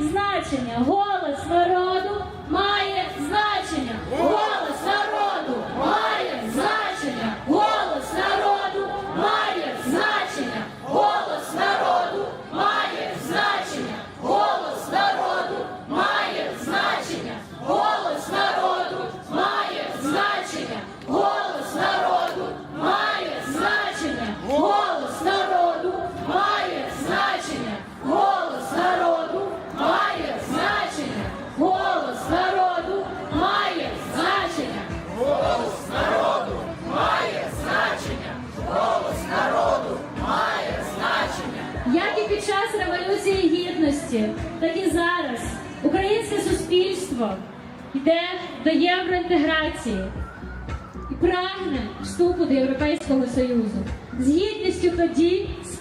значення.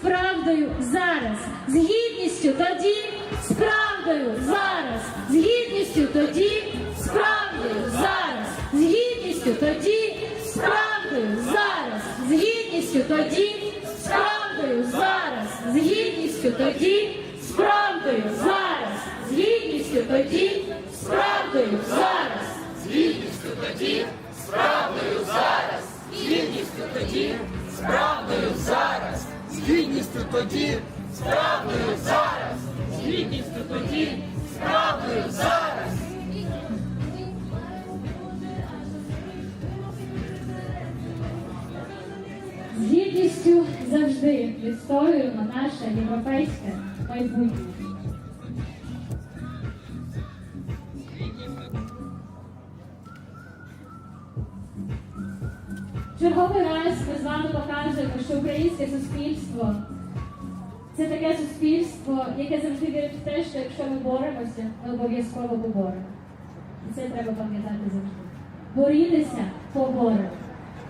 Правдою зараз. З гідністю тоді, з правдою зараз. З гідністю тоді, з правдою зараз. З гідністю тоді, з правдою зараз. З гідністю тоді, з правдою зараз. З гідністю тоді, з правдою зараз. З гідністю тоді, з правдою зараз. З гідністю тоді, з правдою зараз. З гідністю тоді, з правдою зараз. З гідністю тоді, з правдою зараз. З гідністю тоді, з правдою зараз. З гідністю завжди відстоюємо наше європейське майбутнє. Черговий раз покажемо, що українське суспільство це таке суспільство, яке завжди вірить в те, що якщо ми боремося, ми обов'язково поборемо. І це треба пам'ятати завжди. Борітеся, поборете.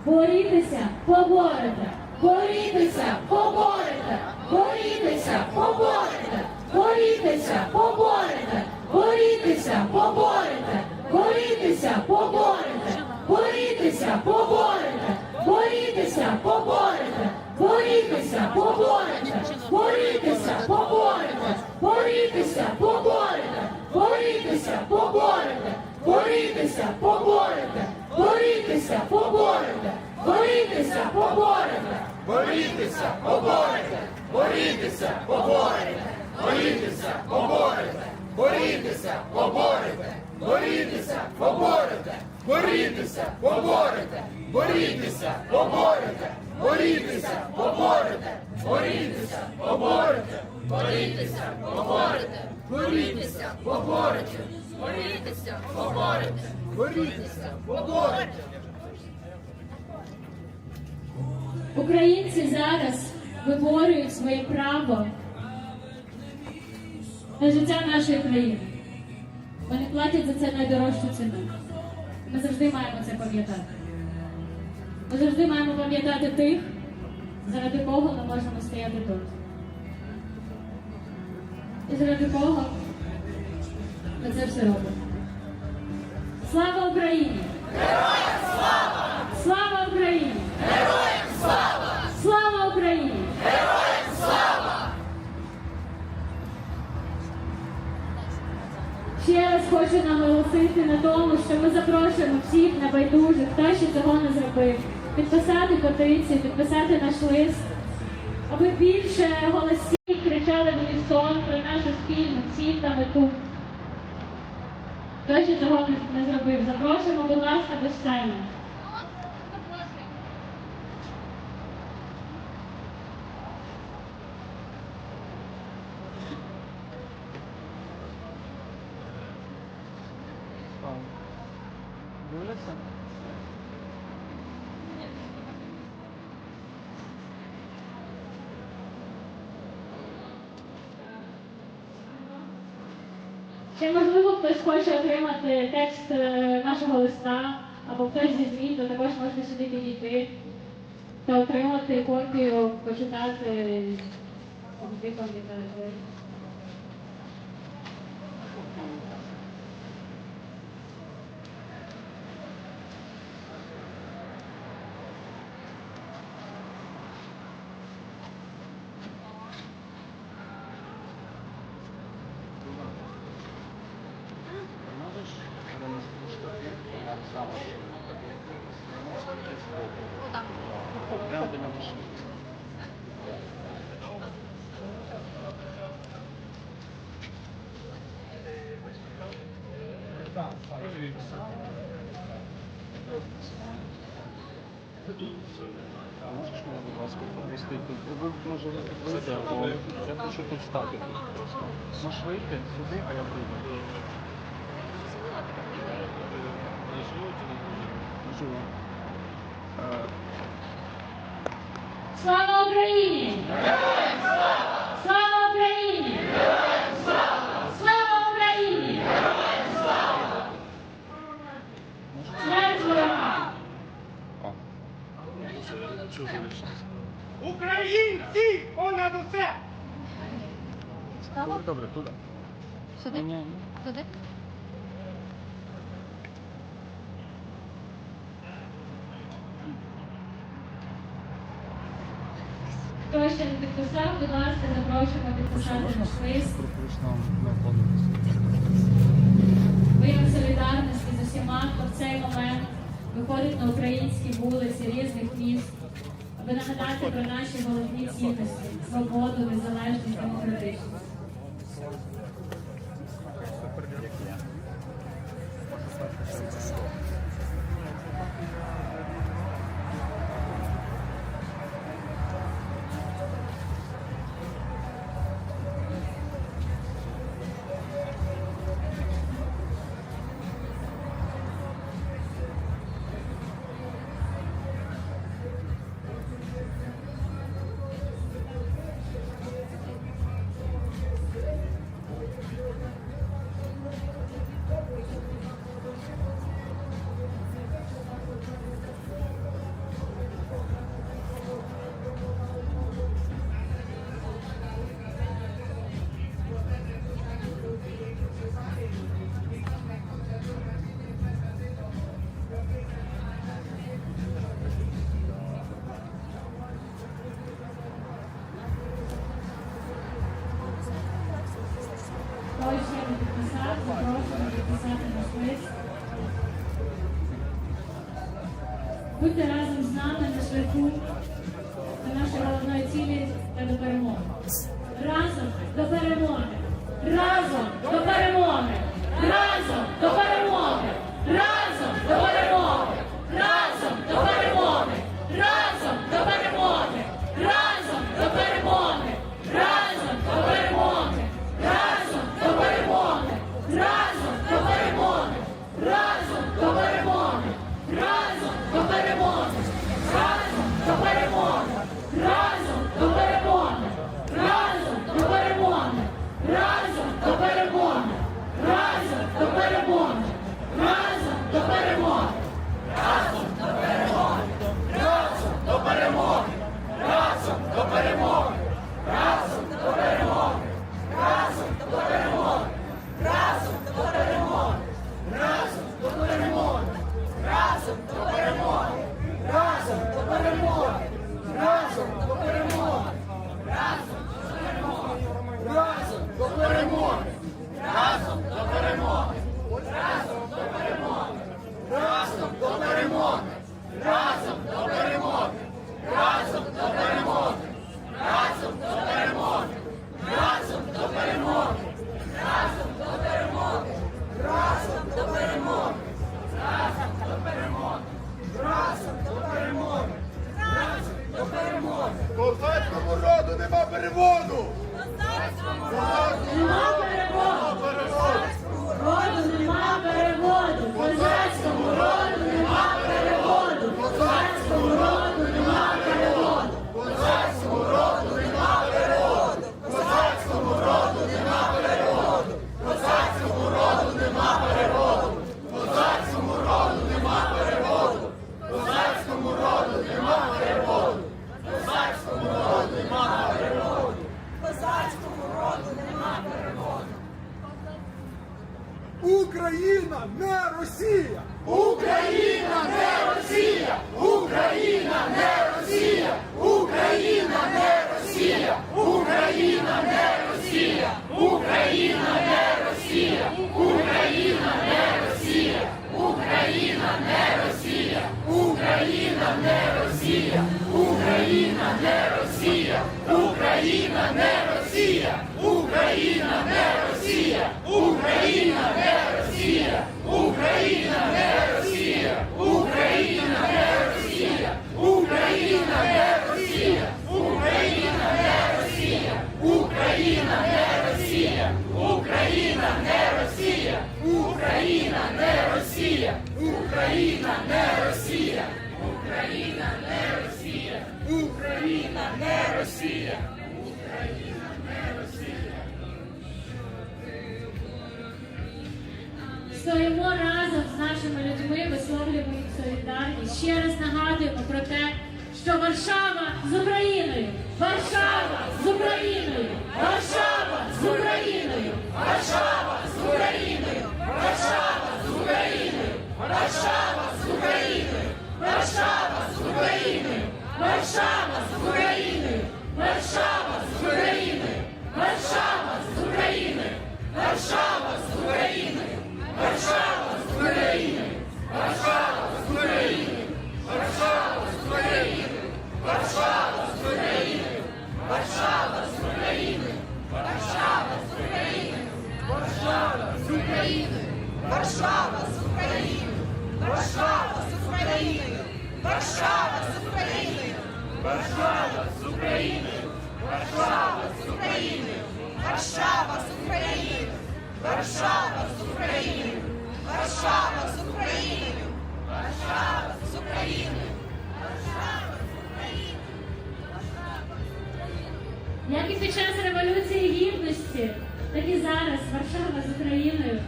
Борітеся, поборете. Борітеся, поборете. Борітеся, поборете. Борітеся, поборете. Борітеся, поборете. Борітеся, поборете. Борітеся, поборете. Борітеся, поборете. Борітеся, поборете. Борітеся, поборете. Борітеся, поборете. Борітеся, поборете. Борітеся, поборете. Борітеся, поборете. Борітеся, поборете. Борітеся, поборете. Борітеся, поборете. Борітеся, поборете. Борітеся, поборете. Борітеся, поборете. Борітеся, поборете. Борітеся, поборете. Борітеся, поборете. Борітеся, поборете. Борітеся, поборете. Борітеся, поборете. Борітеся, поборете. Борітеся, поборете. Українці зараз виборюють своє право на життя нашої країни. Вони платять за це найдорожчу ціну. Ми завжди маємо це пам'ятати. Ми завжди маємо пам'ятати тих, заради кого ми можемо стояти тут. І заради кого ми це все робимо. Слава Україні! Героям слава! Україні! Слава Ще раз хочу наголосити на тому, що ми запрошуємо всіх небайдужих, хто ще цього не зробив, підписати петицію, підписати наш лист, аби більше голосів кричали в унісон про нашу спільну ціль та мету. Хто ще цього не- зробив, запрошуємо, будь ласка, до сцени. Ще можливо хтось хоче отримати текст е, нашого листа або хтось зі змін, то також можна сюди підійти та отримати копію, почитати, завжди Будь ласка, пропустити. Ви може вийти, бо я хочу тут стати. Можеш вийти сюди, а я прийду. Слава Україні! Героям слава! Українці понад усе! Добре, туди. Сюди? Туди? Хто ще не підписав, будь ласка, запрошуємо підписати свої. Вияв солідарності з усіма, хто в цей момент виходить на українські вулиці різних міст винагадати про наші головні цінності свободу, незалежність, демократичність. Levar o! Não sabe, não sabe. Não sabe. Росія! Україна! не Україною! Варшава з Україною! Варшава з Україною! Варшава з Україною! Варшава з Україною! Варшава з Україною! Варшава з Україною! Варшава з Україною! Варшава з Україною! Варшава з Україною! Варшава з Україною! Варшава з Україною! Варшава з Україною! Варшава з Україною! Варшава з Україною! Варшава з Україною! Варшава з Україною! Варшава з Україною! Варшава з Україною! Варшава з Україною! Варшава з Україною! Як і під час Революції Гідності, так і зараз Варшава з Україною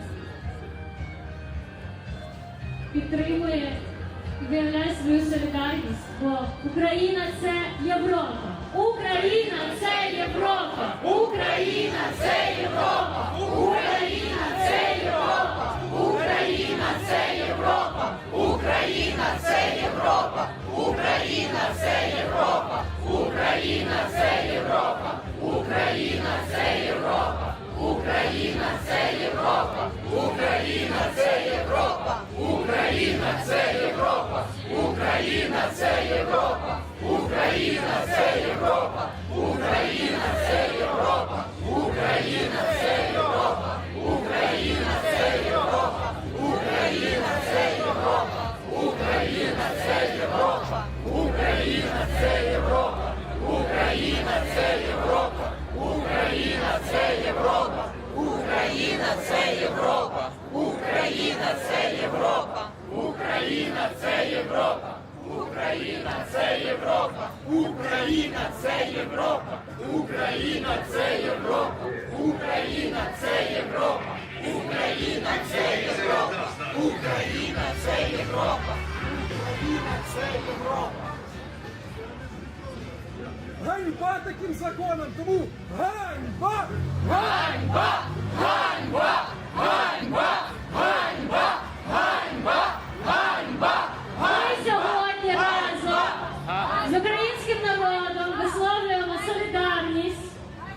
підтримує виявляє свою солідарність, бо Україна це Європа. Україна це Європа! Україна це Європа! Україна це Європа! Україна це Європа! Україна це Європа! Україна це Європа! Україна це Європа! Україна це Європа! Україна це Європа! Україна це Європа! Україна це Європа! Україна це Європа! Україна це Європа! Україна це Європа! Україна це Європа! Україна це Європа! Україна це Європа! Україна це Європа! Україна це Європа! Україна це Європа! Україна це Європа! Україна це Європа! Європа! Україна це Європа! Україна це Європа! Україна це Європа! Україна це Європа! Україна це Європа! Ганьба таким законам, тому ганьба! Ганьба! Ганьба! Ганьба! Ганьба! Ганьба! Ганьба! Ми сьогодні разом з українським народом висловлюємо солідарність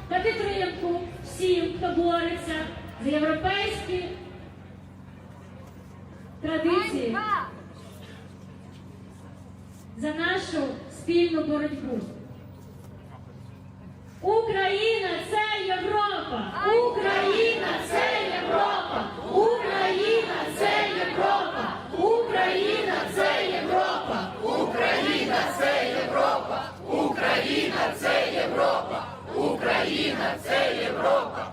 та підтримку всім, хто бореться за європейські традиції, за нашу спільну боротьбу. Україна це Європа! Україна це Європа! Україна це Європа! Україна це Європа! Україна це Європа! Україна це Європа! Україна це Європа!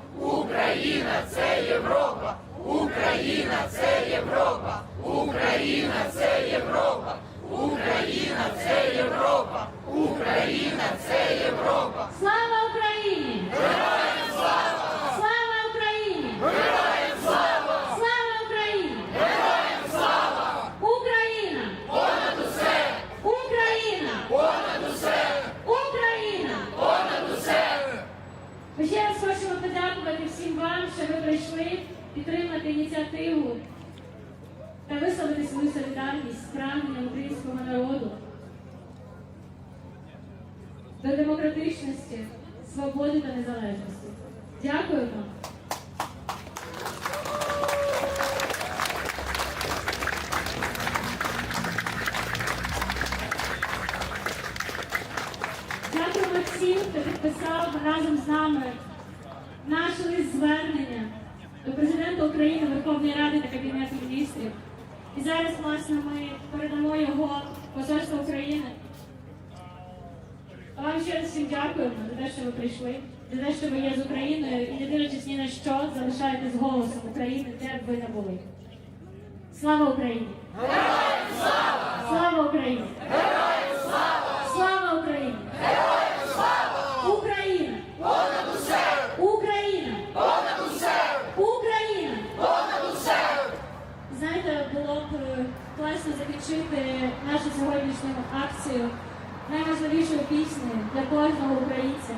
Україна це Європа! Україна це Європа! Україна це Європа! Україна це Європа! Україна це Європа! Слава Україні! Героям слава! Слава Україні! Героям слава! Слава Україні! Героям слава! Україна! Понад усе! Україна! Понад усе! Україна! Понад усе! Ми ще раз хочемо подякувати всім вам, що ви прийшли підтримати ініціативу висловити свою солідарність з прагненням українського народу до демократичності, свободи та незалежності. Дякуємо. Дякуємо всім, хто підписав разом з нами наш звернення до президента України, Верховної Ради та Кабінету міністрів. І зараз, власне, ми передамо його посольству посольство України. Вам ще раз всім дякуємо за те, що ви прийшли, за те, що ви є з Україною і не дивлячись ні на що, залишаєтесь голосом України, де б ви не були. Слава Україні! Слава Україні! сьогоднішню акцію найважливішої піснею для кожного українця.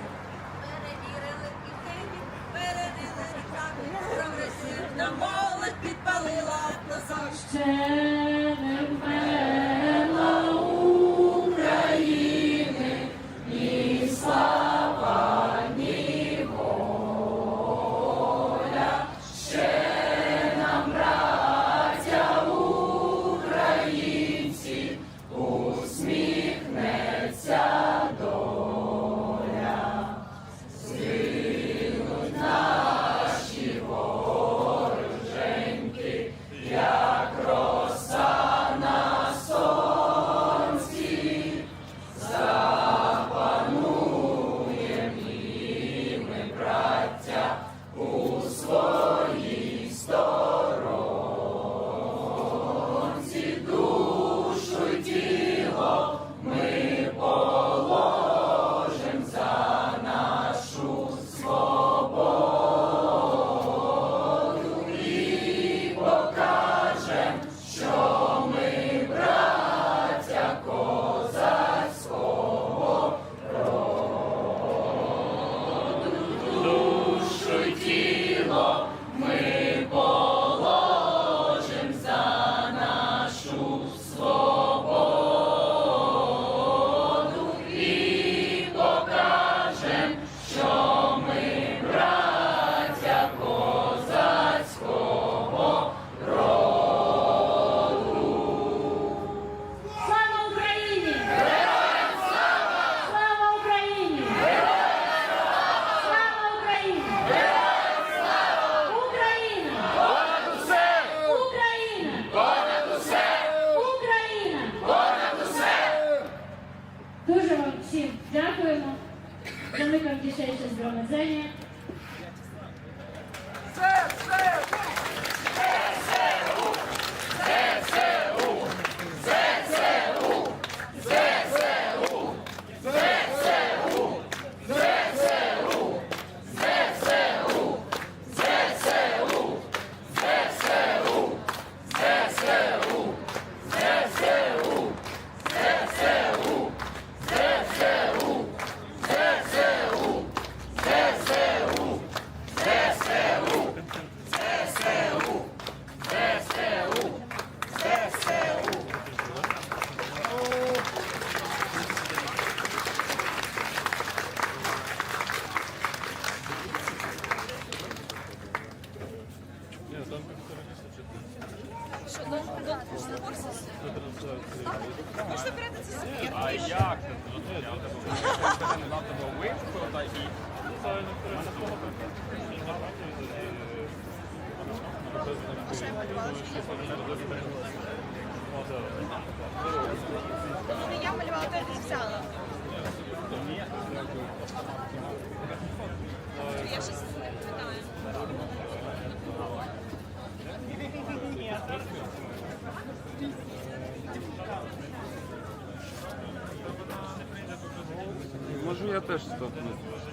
Перевірили кітені, перевірили ріками, прогресивна молодь підпалила назад. як ти зрозумів? Я тебе на тебе вивчив, та і Коли я малювала, теж взяла. теж стопнуть.